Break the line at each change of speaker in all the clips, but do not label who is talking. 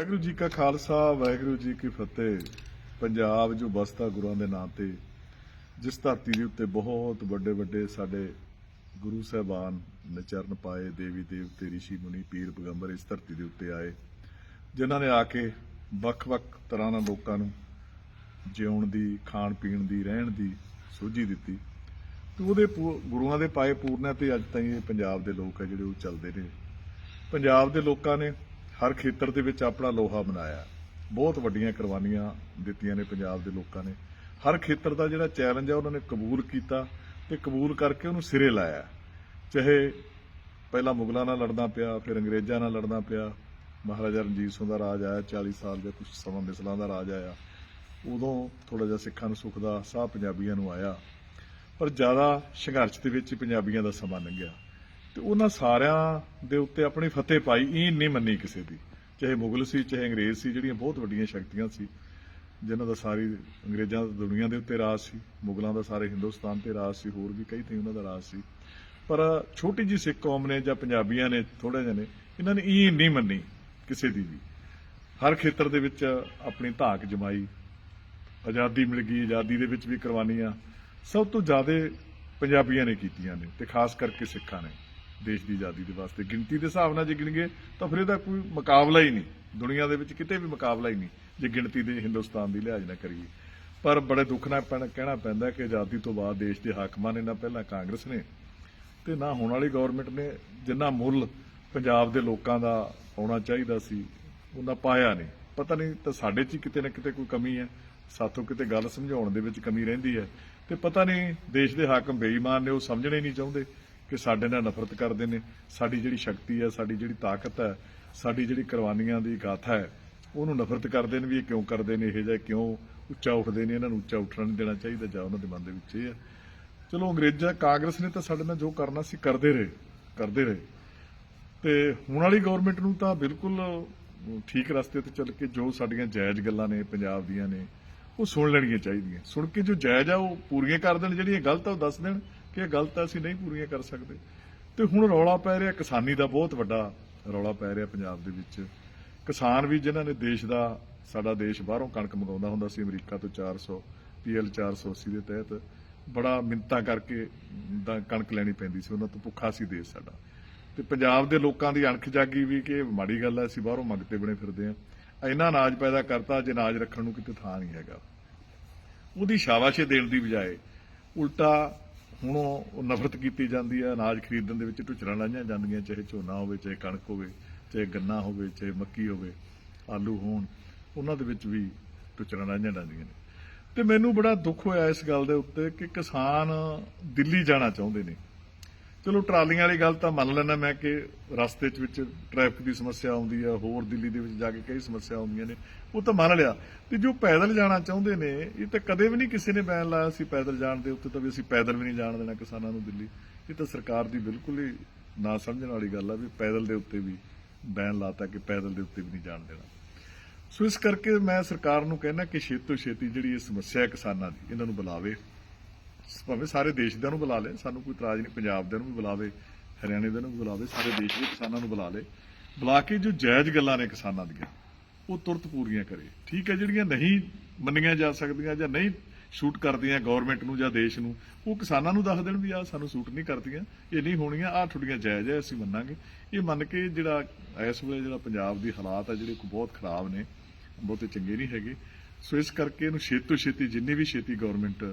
ਵਾਹਿਗੁਰੂ ਜੀ ਕਾ ਖਾਲਸਾ, ਵਾਹਿਗੁਰੂ ਜੀ ਕੀ ਫਤਿਹ। ਪੰਜਾਬ ਜੋ ਬਸਤਾ ਗੁਰਾਂ ਦੇ ਨਾਂ ਤੇ, ਜਿਸ ਧਰਤੀ ਦੇ ਉੱਤੇ ਬਹੁਤ ਵੱਡੇ ਵੱਡੇ ਸਾਡੇ ਗੁਰੂ ਸਾਹਿਬਾਨ ਨੇ ਚਰਨ ਪਾਏ, ਦੇਵੀ ਦੇਵਤੇ, ਰਿਸ਼ੀ ਮੁਨੀ, ਪੀਰ ਪੈਗੰਬਰ ਇਸ ਧਰਤੀ ਦੇ ਉੱਤੇ ਆਏ, ਜਿਨ੍ਹਾਂ ਨੇ ਆ ਕੇ ਵੱਖ-ਵੱਖ ਤਰ੍ਹਾਂ ਨਾਲ ਲੋਕਾਂ ਨੂੰ ਜਿਉਣ ਦੀ, ਖਾਣ ਪੀਣ ਦੀ, ਰਹਿਣ ਦੀ ਸੋਝੀ ਦਿੱਤੀ। ਤੇ ਉਹਦੇ ਪੂ- ਗੁਰੂਆਂ ਦੇ ਪਾਏ ਪੂਰਨਿਆਂ ਤੇ ਅੱਜ ਤਾਈਂ ਇਹ ਪੰਜਾਬ ਦੇ ਲੋਕ ਆ ਜਿਹੜੇ ਉਹ ਚੱਲਦੇ ਨੇ। ਪੰਜਾਬ ਦੇ ਲੋਕਾਂ ਨੇ ਹਰ ਖੇਤਰ ਦੇ ਵਿੱਚ ਆਪਣਾ ਲੋਹਾ ਬਣਾਇਆ। ਬਹੁਤ ਵੱਡੀਆਂ ਕੁਰਬਾਨੀਆਂ ਦਿੱਤੀਆਂ ਨੇ ਪੰਜਾਬ ਦੇ ਲੋਕਾਂ ਨੇ। ਹਰ ਖੇਤਰ ਦਾ ਜਿਹੜਾ ਚੈਲੰਜ ਹੈ ਉਹਨਾਂ ਨੇ ਕਬੂਲ ਕੀਤਾ ਤੇ ਕਬੂਲ ਕਰਕੇ ਉਹਨੂੰ ਸਿਰੇ ਲਾਇਆ। ਚਾਹੇ ਪਹਿਲਾਂ ਮੁਗਲਾਂ ਨਾਲ ਲੜਨਾ ਪਿਆ, ਫਿਰ ਅੰਗਰੇਜ਼ਾਂ ਨਾਲ ਲੜਨਾ ਪਿਆ, ਮਹਾਰਾਜਾ ਰਣਜੀਤ ਸਿੰਘ ਦਾ ਰਾਜ ਆਇਆ 40 ਸਾਲ ਦੇ ਕੁਝ ਸਮਾਂ ਮਿਸਲਾਂ ਦਾ ਰਾਜ ਆਇਆ। ਉਦੋਂ ਥੋੜਾ ਜਿਹਾ ਸਿੱਖਾਂ ਨੂੰ ਸੁੱਖ ਦਾ ਸਾਹ ਪੰਜਾਬੀਆਂ ਨੂੰ ਆਇਆ। ਪਰ ਜ਼ਿਆਦਾ ਸੰਘਰਸ਼ ਦੇ ਵਿੱਚ ਹੀ ਪੰਜਾਬੀਆਂ ਦਾ ਸਮਾਂ ਲੰਘਿਆ। ਤੇ ਉਹਨਾਂ ਸਾਰਿਆਂ ਦੇ ਉੱਤੇ ਆਪਣੀ ਫਤਿਹ ਪਾਈ, ਇਹ ਨਹੀਂ ਮੰਨੀ ਕਿਸੇ ਦੀ। ਚਾਹੇ ਮੁਗਲ ਸੀ, ਚਾਹੇ ਅੰਗਰੇਜ਼ ਸੀ, ਜਿਹੜੀਆਂ ਬਹੁਤ ਵੱਡੀਆਂ ਸ਼ਕਤੀਆਂ ਸੀ, ਜਿਨ੍ਹਾਂ ਦਾ ਸਾਰੀ ਅੰਗਰੇਜ਼ਾਂ ਦਾ ਦੁਨੀਆ ਦੇ ਉੱਤੇ ਰਾਜ ਸੀ, ਮੁਗਲਾਂ ਦਾ ਸਾਰੇ ਹਿੰਦੁਸਤਾਨ ਤੇ ਰਾਜ ਸੀ, ਹੋਰ ਵੀ ਕਈ ਤੇ ਉਹਨਾਂ ਦਾ ਰਾਜ ਸੀ। ਪਰ ਛੋਟੀ ਜੀ ਸਿੱਖ ਕੌਮ ਨੇ ਜਾਂ ਪੰਜਾਬੀਆਂ ਨੇ ਥੋੜੇ ਜਿਹਾ ਨੇ, ਇਹਨਾਂ ਨੇ ਇਹ ਨਹੀਂ ਮੰਨੀ ਕਿਸੇ ਦੀ ਵੀ। ਹਰ ਖੇਤਰ ਦੇ ਵਿੱਚ ਆਪਣੀ ਧਾਕ ਜਮਾਈ, ਆਜ਼ਾਦੀ ਮਿਲ ਗਈ, ਆਜ਼ਾਦੀ ਦੇ ਵਿੱਚ ਵੀ ਕੁਰਬਾਨੀਆਂ, ਸਭ ਤੋਂ ਜ਼ਿਆਦਾ ਪੰਜਾਬੀਆਂ ਨੇ ਕੀਤੀਆਂ ਨੇ ਤੇ ਖਾਸ ਕਰਕੇ ਸਿੱਖਾਂ ਨੇ। ਦੇਸ਼ ਦੀ ਆਜ਼ਾਦੀ ਦੇ ਵਾਸਤੇ। ਗਿਣਤੀ ਦੇ ਹਿਸਾਬ ਨਾਲ ਜੇ ਗਿਣਗੇ, ਤਾਂ ਫਿਰ ਇਹਦਾ ਕੋਈ ਮੁਕਾਬਲਾ ਹੀ ਨਹੀਂ। ਦੁਨੀਆ ਦੇ ਵਿੱਚ ਕਿਤੇ ਵੀ ਮੁਕਾਬਲਾ ਹੀ ਨਹੀਂ, ਜੇ ਗਿਣਤੀ ਦੇ ਹਿੰਦੁਸਤਾਨ ਦੀ ਲਿਹਾਜ਼ ਨਾ ਕਰੀਏ। ਪਰ ਬੜੇ ਦੁੱਖ ਨਾਲ ਕਹਿਣਾ ਪੈਂਦਾ ਕਿ ਆਜ਼ਾਦੀ ਤੋਂ ਬਾਅਦ ਦੇਸ਼ ਦੇ ਹਾਕਮਾਂ ਨੇ ਨਾ ਪਹਿਲਾਂ ਕਾਂਗਰਸ ਨੇ, ਤੇ ਨਾ ਹੋਣ ਵਾਲੀ ਗਵਰਨਮੈਂਟ ਨੇ, ਜਿੰਨਾ ਮੁੱਲ ਪੰਜਾਬ ਦੇ ਲੋਕਾਂ ਦਾ ਆਉਣਾ ਚਾਹੀਦਾ ਸੀ ਉਹਨਾਂ ਪਾਇਆ ਨਹੀਂ। ਪਤਾ ਨਹੀਂ ਤਾਂ ਸਾਡੇ 'ਚ ਹੀ ਕਿਤੇ ਨਾ ਕਿਤੇ ਕੋਈ ਕਮੀ ਹੈ। ਸਾਥੋਂ ਕਿਤੇ ਗੱਲ ਸਮਝਾਉਣ ਦੇ ਵਿੱਚ ਕਮੀ ਰਹਿੰਦੀ ਹੈ। ਤੇ ਪਤਾ ਨਹੀਂ ਦੇਸ਼ ਦੇ ਹਾਕਮ ਬੇਈਮਾਨ ਨੇ, ਉਹ ਸਮਝਣੇ ਨਹੀਂ ਚਾਹੁੰਦੇ। ਕਿ ਸਾਡੇ ਨਾਲ ਨਫ਼ਰਤ ਕਰਦੇ ਨੇ, ਸਾਡੀ ਜਿਹੜੀ ਸ਼ਕਤੀ ਹੈ, ਸਾਡੀ ਜਿਹੜੀ ਤਾਕਤ ਹੈ, ਸਾਡੀ ਜਿਹੜੀ ਕੁਰਬਾਨੀਆਂ ਦੀ ਗਾਥਾ ਹੈ, ਉਹਨੂੰ ਨਫ਼ਰਤ ਕਰਦੇ ਨੇ ਵੀ ਇਹ ਕਿਉਂ ਕਰਦੇ ਨੇ, ਇਹ ਜਿਹਾ ਕਿਉਂ ਉੱਚਾ ਉੱਠਦੇ ਨੇ, ਇਹਨਾਂ ਨੂੰ ਉੱਚਾ ਉੱਠਣਾ ਨਹੀਂ ਦੇਣਾ ਚਾਹੀਦਾ ਜਾਂ ਉਹਨਾਂ ਦੇ ਮਨ ਦੇ ਵਿੱਚ ਇਹ ਹੈ। ਚਲੋ ਅੰਗਰੇਜ਼ਾਂ, ਕਾਂਗਰਸ ਨੇ ਤਾਂ ਸਾਡੇ ਨਾਲ ਜੋ ਕਰਨਾ ਸੀ, ਕਰਦੇ ਰਹੇ ਕਰਦੇ ਰਹੇ। ਤੇ ਹੁਣ ਵਾਲੀ ਗਵਰਨਮੈਂਟ ਨੂੰ ਤਾਂ ਬਿਲਕੁਲ ਠੀਕ ਰਸਤੇ ਤੇ ਚੱਲ ਕੇ ਜੋ ਸਾਡੀਆਂ ਜਾਇਜ਼ ਗੱਲਾਂ ਨੇ, ਪੰਜਾਬ ਦੀਆਂ ਨੇ, ਉਹ ਸੁਣ ਲੈਣੀਆਂ ਚਾਹੀਦੀਆਂ। ਸੁਣ ਕੇ ਜੋ ਜਾਇਜ਼ ਆ, ਉਹ ਪੂਰੀਆਂ ਕਰ ਦੇਣ, ਜਿਹੜੀਆਂ ਗਲਤ ਆ, ਉਹ ਦੱਸ ਦੇਣ। ਕਿ ਇਹ ਗਲਤ ਅਸੀਂ ਨਹੀਂ ਪੂਰੀਆਂ ਕਰ ਸਕਦੇ। ਤੇ ਹੁਣ ਰੌਲਾ ਪੈ ਰਿਹਾ, ਕਿਸਾਨੀ ਦਾ ਬਹੁਤ ਵੱਡਾ ਰੌਲਾ ਪੈ ਰਿਹਾ ਪੰਜਾਬ ਦੇ ਵਿੱਚ। ਕਿਸਾਨ ਵੀ ਜਿਨ੍ਹਾਂ ਨੇ ਦੇਸ਼ ਦਾ, ਸਾਡਾ ਦੇਸ਼ ਬਾਹਰੋਂ ਕਣਕ ਮੰਗਾਉਂਦਾ ਹੁੰਦਾ ਸੀ, ਅਮਰੀਕਾ ਤੋਂ 400 ਪੀਐਲ 480 ਦੇ ਤਹਿਤ, ਬੜਾ ਮਿੰਤਾ ਕਰਕੇ ਕਣਕ ਲੈਣੀ ਪੈਂਦੀ ਸੀ, ਉਹਨਾਂ ਤੋਂ ਭੁੱਖਾ ਸੀ ਦੇਸ਼ ਸਾਡਾ। ਤੇ ਪੰਜਾਬ ਦੇ ਲੋਕਾਂ ਦੀ ਅਣਖ ਜਾਗੀ ਵੀ ਕਿ ਮਾੜੀ ਗੱਲ ਹੈ ਅਸੀਂ ਬਾਹਰੋਂ ਮੰਗਤੇ ਬਣੇ ਫਿਰਦੇ ਆ। ਇੰਨਾ ਅਨਾਜ ਪੈਦਾ ਕਰਤਾ, ਜੇ ਅਨਾਜ ਰੱਖਣ ਨੂੰ ਕਿਤੇ ਥਾਂ ਨਹੀਂ ਹੈਗਾ। ਉਹਦੀ ਸ਼ਾਬਾਸ਼ੇ ਦੇਣ ਦੀ ਬਜਾਏ, ਉਲਟਾ ਹੁਣ ਉਹ ਨਫ਼ਰਤ ਕੀਤੀ ਜਾਂਦੀ ਹੈ, ਅਨਾਜ ਖਰੀਦਣ ਦੇ ਵਿੱਚ ਢੁਚਰਾਂ ਲਾਈਆਂ ਜਾਂਦੀਆਂ, ਚਾਹੇ ਝੋਨਾ ਹੋਵੇ, ਚਾਹੇ ਕਣਕ ਹੋਵੇ, ਚਾਹੇ ਗੰਨਾ ਹੋਵੇ, ਚਾਹੇ ਮੱਕੀ ਹੋਵੇ, ਆਲੂ ਹੋਣ, ਉਹਨਾਂ ਦੇ ਵਿੱਚ ਵੀ ਢੁਚਰਾਂ ਲਾਈਆਂ ਜਾਂਦੀਆਂ ਨੇ। ਤੇ ਮੈਨੂੰ ਬੜਾ ਦੁੱਖ ਹੋਇਆ ਇਸ ਗੱਲ ਦੇ ਉੱਤੇ ਕਿ ਕਿਸਾਨ ਦਿੱਲੀ ਜਾਣਾ ਚਾਹੁੰਦੇ ਨੇ। ਚਲੋ, ਟਰਾਲੀਆਂ ਵਾਲੀ ਗੱਲ ਤਾਂ ਮੰਨ ਲੈਣਾ ਮੈਂ ਕਿ ਰਸਤੇ 'ਚ ਵਿੱਚ ਟ੍ਰੈਫਿਕ ਦੀ ਸਮੱਸਿਆ ਆਉਂਦੀ ਆ, ਹੋਰ ਦਿੱਲੀ ਦੇ ਵਿੱਚ ਜਾ ਕੇ ਕਈ ਸਮੱਸਿਆ ਆਉਂਦੀਆਂ ਨੇ, ਉਹ ਤਾਂ ਮੰਨ ਲਿਆ। ਤੇ ਜੋ ਪੈਦਲ ਜਾਣਾ ਚਾਹੁੰਦੇ ਨੇ, ਇਹ ਤਾਂ ਕਦੇ ਵੀ ਨਹੀਂ ਕਿਸੇ ਨੇ ਬੈਨ ਲਾਇਆ ਸੀ ਪੈਦਲ ਜਾਣ ਦੇ ਉੱਤੇ ਤਾਂ ਵੀ ਅਸੀਂ ਪੈਦਲ ਵੀ ਨਹੀਂ ਜਾਣ ਦੇਣਾ ਕਿਸਾਨਾਂ ਨੂੰ ਦਿੱਲੀ। ਇਹ ਤਾਂ ਸਰਕਾਰ ਦੀ ਬਿਲਕੁਲ ਹੀ ਨਾ ਸਮਝਣ ਵਾਲੀ ਗੱਲ ਆ ਵੀ ਪੈਦਲ ਦੇ ਉੱਤੇ ਵੀ ਬੈਨ ਲਾਤਾ ਕਿ ਪੈਦਲ ਦੇ ਉੱਤੇ ਵੀ ਨਹੀਂ ਜਾਣ ਦੇਣਾ। ਸੋ ਇਸ ਕਰਕੇ ਮੈਂ ਸਰਕਾਰ ਨੂੰ ਕਹਿਣਾ ਕਿ ਛੇਤੀ ਤੋਂ ਛੇਤੀ ਜਿਹੜੀ ਇਹ ਸਮੱਸਿਆ ਕਿਸਾਨਾਂ ਦੀ, ਇਹਨਾਂ ਨੂੰ ਬੁਲਾਵੇ। ਭਾਵੇਂ ਸਾਰੇ ਦੇਸ਼ ਦੇ ਨੂੰ ਬੁਲਾ ਲੇ, ਸਾਨੂੰ ਕੋਈ ਇਤਰਾਜ਼ ਨਹੀਂ, ਪੰਜਾਬ ਦੇ ਨੂੰ ਵੀ ਬੁਲਾਵੇ, ਹਰਿਆਣੇ ਦੇ ਨੂੰ ਵੀ ਬੁਲਾਵੇ, ਸਾਰੇ ਦੇਸ਼ ਦੇ ਕਿਸਾਨਾਂ ਨੂੰ ਬੁਲਾ ਲੇ। ਬੁਲਾ ਕੇ ਜੋ ਜਾਇਜ਼ ਗੱਲਾਂ ਨੇ ਕਿਸਾਨਾਂ ਦੀਆਂ, ਉਹ ਤੁਰਤ ਪੂਰੀਆਂ ਕਰੇ। ਠੀਕ ਹੈ, ਜਿਹੜੀਆਂ ਨਹੀਂ ਮੰਨੀਆਂ ਜਾ ਸਕਦੀਆਂ ਜਾਂ ਨਹੀਂ ਸ਼ੂਟ ਕਰਦੀਆਂ ਗਵਰਨਮੈਂਟ ਨੂੰ ਜਾਂ ਦੇਸ਼ ਨੂੰ, ਉਹ ਕਿਸਾਨਾਂ ਨੂੰ ਦੱਸ ਦੇਣ ਵੀ ਆ ਸਾਨੂੰ ਸੂਟ ਨਹੀਂ ਕਰਦੀਆਂ, ਇਹ ਨਹੀਂ ਹੋਣੀਆਂ ਆ ਤੁਹਾਡੀਆਂ ਜਾਇਜ਼ ਹੈ, ਅਸੀਂ ਮੰਨਾਂਗੇ। ਇਹ ਮੰਨ ਕੇ ਜਿਹੜਾ ਇਸ ਵੇਲੇ ਜਿਹੜਾ ਪੰਜਾਬ ਦੀ ਹਾਲਾਤ ਆ, ਜਿਹੜੇ ਕੋ ਬਹੁਤ ਖਰਾਬ ਨੇ, ਬਹੁਤੇ ਚੰਗੇ ਨਹੀਂ ਹੈਗੇ। ਸੋ ਇਸ ਕਰਕੇ ਇਹਨੂੰ ਛੇਤੀ ਤੋਂ ਛੇਤੀ ਜਿੰਨੀ ਵੀ ਛੇਤੀ ਗਵਰਨਮੈਂਟ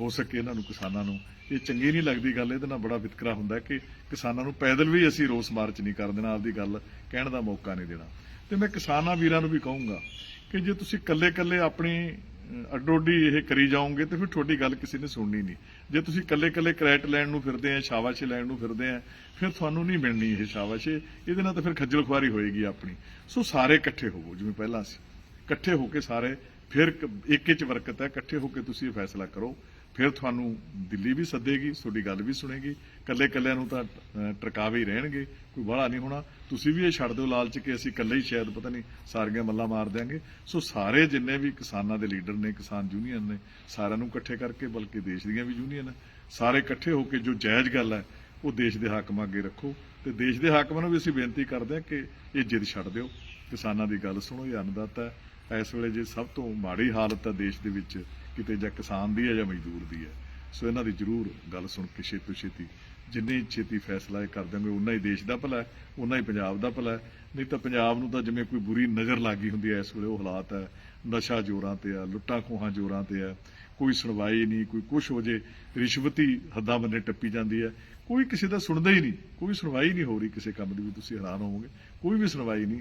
ਹੋ ਸਕੇ ਇਹਨਾਂ ਨੂੰ ਕਿਸਾਨਾਂ ਨੂੰ। ਇਹ ਚੰਗੀ ਨਹੀਂ ਲੱਗਦੀ ਗੱਲ ਇਹਦੇ ਨਾਲ ਬੜਾ ਵਿਤਕਰਾ ਹੁੰਦਾ ਕਿ ਕਿਸਾਨਾਂ ਨੂੰ ਪੈਦਲ ਵੀ ਅਸੀਂ ਰੋਸ ਮਾਰਚ ਨਹੀਂ ਕਰ ਦੇਣਾ ਆਪਦੀ ਗੱਲ ਕਹਿਣ ਦਾ ਮੌਕਾ ਨਹੀਂ ਦੇਣਾ। ਤੇ ਮੈਂ ਕਿਸਾਨਾਂ ਵੀਰਾਂ ਨੂੰ ਵੀ ਕਹੂੰਗਾ ਕਿ ਜੇ ਤੁਸੀਂ ਕੱਲੇ-ਕੱਲੇ ਆਪਣੀ ਅਹ, ਅੱਡੋ-ਅੱਡੀ ਇਹ ਕਰੀ ਜਾਓਗੇ ਤੇ ਫਿਰ ਤੁਹਾਡੀ ਗੱਲ ਕਿਸੇ ਨੇ ਸੁਣਨੀ ਨਹੀਂ। ਜੇ ਤੁਸੀਂ ਕੱਲੇ-ਕੱਲੇ ਕ੍ਰੈਡਿਟ ਲੈਣ ਨੂੰ ਫਿਰਦੇ ਆ ਸ਼ਾਬਾਸ਼ੇ ਲੈਣ ਨੂੰ ਫਿਰਦੇ ਆ ਫਿਰ ਤੁਹਾਨੂੰ ਨਹੀਂ ਮਿਲਣੀ ਇਹ ਸ਼ਾਬਾਸ਼ੇ। ਇਹਦੇ ਨਾਲ ਤਾਂ ਫਿਰ ਖੱਜਲ ਖੁਆਰੀ ਹੋਏਗੀ ਆਪਣੀ। ਸੋ ਸਾਰੇ ਇਕੱਠੇ ਹੋਵੋ ਜਿਵੇਂ ਪਹਿਲਾਂ ਸੀ। ਇਕੱਠੇ ਹੋ ਕੇ ਸਾਰੇ ਫਿਰ ਕ- ਇੱਕ ਇੱਕ ਵਰਕਤ ਹੈ ਇਕੱਠੇ ਹੋ ਕੇ ਤੁਸੀਂ ਇਹ ਫੈਸਲਾ ਕਰੋ। ਫਿਰ ਤੁਹਾਨੂੰ ਦਿੱਲੀ ਵੀ ਸੱਦੇਗੀ, ਤੁਹਾਡੀ ਗੱਲ ਵੀ ਸੁਣੇਗੀ। ਕੱਲੇ ਕੱਲਿਆਂ ਨੂੰ ਤਾਂ ਟਰਕਾਵੇ ਹੀ ਰਹਿਣਗੇ, ਕੋਈ ਬਾਹਲਾ ਨਹੀਂ ਹੋਣਾ। ਤੁਸੀਂ ਵੀ ਇਹ ਛੱਡ ਦਿਓ ਲਾਲਚ ਕਿ ਅਸੀਂ ਇਕੱਲੇ ਹੀ ਸ਼ਾਇਦ, ਪਤਾ ਨਹੀਂ, ਸਾਰੀਆਂ ਮੱਲਾਂ ਮਾਰ ਦਿਆਂਗੇ। ਸੋ ਸਾਰੇ ਜਿੰਨੇ ਵੀ ਕਿਸਾਨਾਂ ਦੇ ਲੀਡਰ ਨੇ, ਕਿਸਾਨ ਯੂਨੀਅਨ ਨੇ, ਸਾਰਿਆਂ ਨੂੰ ਇਕੱਠੇ ਕਰਕੇ, ਬਲਕਿ ਦੇਸ਼ ਦੀਆਂ ਵੀ ਯੂਨੀਅਨ ਹੈ ਸਾਰੇ ਇਕੱਠੇ ਹੋ ਕੇ ਜੋ ਜਾਇਜ਼ ਗੱਲ ਹੈ, ਉਹ ਦੇਸ਼ ਦੇ ਹਾਕਮਾਂ ਅੱਗੇ ਰੱਖੋ। ਤੇ ਦੇਸ਼ ਦੇ ਹਾਕਮਾਂ ਨੂੰ ਵੀ ਅਸੀਂ ਬੇਨਤੀ ਕਰਦੇ ਹਾਂ ਕਿ ਇਹ ਜਿੱਦ ਛੱਡ ਦਿਓ। ਕਿਸਾਨਾਂ ਦੀ ਗੱਲ ਸੁਣੋ, ਇਹ ਅੰਨਦਾਤਾ ਹੈ। ਇਸ ਵੇਲੇ ਜੇ ਸਭ ਤੋਂ ਮਾੜੀ ਹਾਲਤ ਹੈ ਦੇਸ਼ ਦੇ ਵਿੱਚ ਕਿਤੇ ਜਾਂ ਕਿਸਾਨ ਦੀ ਹੈ ਜਾਂ ਮਜ਼ਦੂਰ ਦੀ ਹੈ। ਸੋ ਇਹਨਾਂ ਦੀ ਜ਼ਰੂਰ ਗੱਲ ਸੁਣ ਕੇ ਛੇਤੀ ਛੇਤੀ। ਜਿੰਨੀ ਛੇਤੀ ਫੈਸਲਾ ਇਹ ਕਰ ਦਾਂਗੇ ਉਨਾ ਹੀ ਦੇਸ਼ ਦਾ ਭਲਾ ਹੈ ਉਨਾ ਹੀ ਪੰਜਾਬ ਦਾ ਭਲਾ ਨਹੀਂ ਤਾਂ ਪੰਜਾਬ ਨੂੰ ਤਾਂ ਜਿਵੇਂ ਕੋਈ ਬੁਰੀ ਨਜ਼ਰ ਲੱਗੀ ਹੁੰਦੀ ਹੈ, ਇਸ ਵੇਲੇ ਉਹ ਹਾਲਾਤ ਹੈ, ਨਸ਼ਾ ਜ਼ੋਰਾਂ ਤੇ ਆ ਲੁੱਟਾਂ ਖੋਹਾਂ ਜ਼ੋਰਾਂ ਤੇ ਆ ਕੋਈ ਸੁਣਵਾਈ ਨਹੀਂ, ਕੋਈ ਕੁਛ ਹੋ ਜੇ, ਰਿਸ਼ਵਤੀ ਹੱਦਾਂ ਬੰਨੇ ਟੱਪੀ ਜਾਂਦੀ ਹੈ। ਕੋਈ ਕਿਸੇ ਦਾ ਸੁਣਦਾ ਹੀ ਨਹੀਂ, ਕੋਈ ਸੁਣਵਾਈ ਨਹੀਂ ਹੋ ਰਹੀ ਕਿਸੇ ਕੰਮ ਦੀ ਵੀ, ਤੁਸੀਂ ਹੈਰਾਨ ਹੋਵੋਗੇ। ਕੋਈ ਵੀ ਸੁਣਵਾਈ ਨਹੀਂ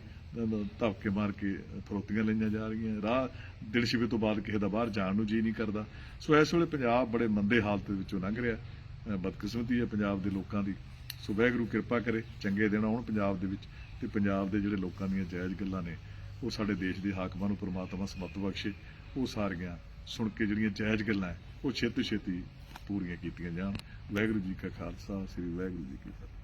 ਧੱਕੇ ਮਾਰ ਕੇ ਫਰੋਤੀਆਂ ਲਈਆਂ ਜਾ ਰਹੀਆਂ। ਰਾਹ ਦਿਲ ਸ਼ਿਵੇ ਤੋਂ ਬਾਅਦ ਕਿਸੇ ਦਾ ਬਾਹਰ ਜਾਣ ਨੂੰ ਜੀ ਨਹੀਂ ਕਰਦਾ। ਸੋ ਇਸ ਵੇਲੇ ਪੰਜਾਬ ਬੜੇ ਮੰਦੇ ਹਾਲਤ ਵਿੱਚੋਂ ਲੰਘ ਰਿਹਾ ਬਦਕਿਸਮਤੀ ਹੈ ਪੰਜਾਬ ਦੇ ਲੋਕਾਂ ਦੀ। ਸੋ ਵਾਹਿਗੁਰੂ ਕਿਰਪਾ ਕਰੇ, ਚੰਗੇ ਦਿਨ ਆਉਣ ਪੰਜਾਬ ਦੇ ਵਿੱਚ ਤੇ ਪੰਜਾਬ ਦੇ ਜਿਹੜੇ ਲੋਕਾਂ ਦੀਆਂ ਜਾਇਜ਼ ਗੱਲਾਂ ਨੇ, ਉਹ ਸਾਡੇ ਦੇਸ਼ ਦੇ ਹਾਕਮਾਂ ਨੂੰ, ਪ੍ਰਮਾਤਮਾ ਸਮਤ ਬਖਸ਼ੇ। ਉਹ ਸਾਰੀਆਂ ਸੁਣ ਕੇ ਜਿਹੜੀਆਂ ਜਾਇਜ਼ ਗੱਲਾਂ ਉਹ ਛੇਤੀ ਛੇਤੀ ਪੂਰੀਆਂ ਕੀਤੀਆਂ ਜਾਣ। ਵਾਹਿਗੁਰੂ ਜੀ ਕਾ ਖਾਲਸਾ, ਸ੍ਰੀ ਵਾਹਿਗੁਰੂ ਜੀ ਕੀ ਫਤਿਹ।